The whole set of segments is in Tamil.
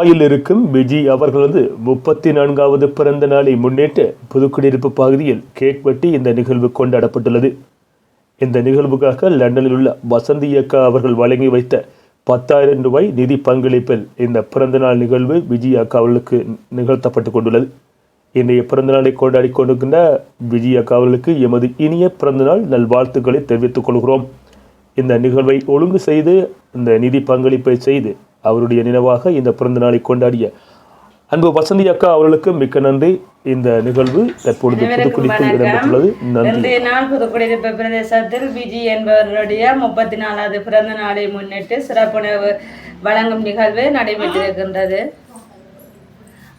துபாயில் இருக்கும் விஜி அவர்களது முப்பத்தி நான்காவது பிறந்த நாளை முன்னிட்டு புதுக்குடியிருப்பு பகுதியில் கேக் வெட்டி இந்த நிகழ்வு கொண்டாடப்பட்டுள்ளது. இந்த நிகழ்வுக்காக லண்டனில் உள்ள வசந்தி அக்கா அவர்கள் வழங்கி வைத்த பத்தாயிரம் ரூபாய் நிதி பங்களிப்பில் இந்த பிறந்தநாள் நிகழ்வு விஜய் அக்கா அவர்களுக்கு நிகழ்த்தப்பட்டு கொண்டுள்ளது. இன்றைய பிறந்தநாளை கொண்டாடி கொண்டிருக்கின்ற விஜய் அக்கா அவர்களுக்கு எமது இனிய பிறந்தநாள் நல்வாழ்த்துக்களை தெரிவித்துக் கொள்கிறோம். இந்த நிகழ்வை ஒழுங்கு செய்து இந்த நிதி பங்களிப்பை செய்து அவருடைய நினைவாக இந்த பிறந்த நாளை கொண்டாடிய அன்பு வசந்தி அக்கா அவர்களுக்கு மிக்க நன்றி. இந்த நிகழ்வு தற்பொழுது புதுக்குடிப்பில் இடம்பெற்றுள்ளது. நன்றி. நாள் புதுக்குடியிருப்பு பிரதேசத்தில் விஜி என்பவருடைய முப்பத்தி நாலாவது பிறந்த நாளை முன்னிட்டு சிறப்புணவு வழங்கும் நிகழ்வு நடைபெற்றிருக்கின்றது.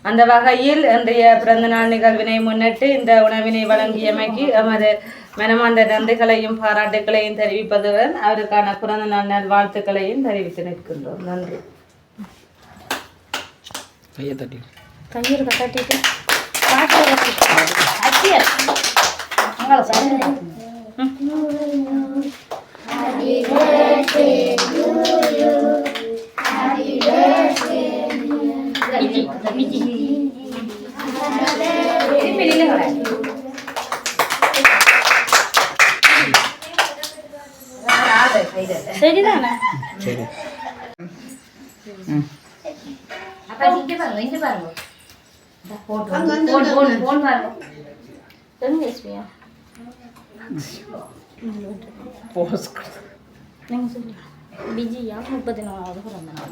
அந்த வகையில் இன்றைய பிறந்த நாள் நிகழ்வினை முன்னிட்டு இந்த உணவினை வழங்கியமைக்கு எமது மனமார்ந்த நன்றிகளையும் பாராட்டுகளையும் தெரிவிப்பதுடன் அவருக்கான பிறந்த நாள் நல்வாழ்த்துக்களையும் தெரிவித்து நிற்கின்றோம். நன்றி. கையை தட்டி. கையில் கட்டிட்டு ശരി. ബിജിയാ മുപ്പത്തിനാലാമത് പിറന്നാൾ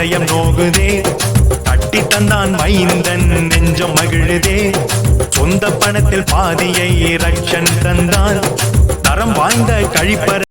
இதயம் நோகுதே. தட்டி தந்தான் மைந்தன் நெஞ்சம் மகிழுதே. சொந்த பணத்தில் பாதியை ரட்சன் தந்தான் தரம் வாய்ந்த கழிப்பறை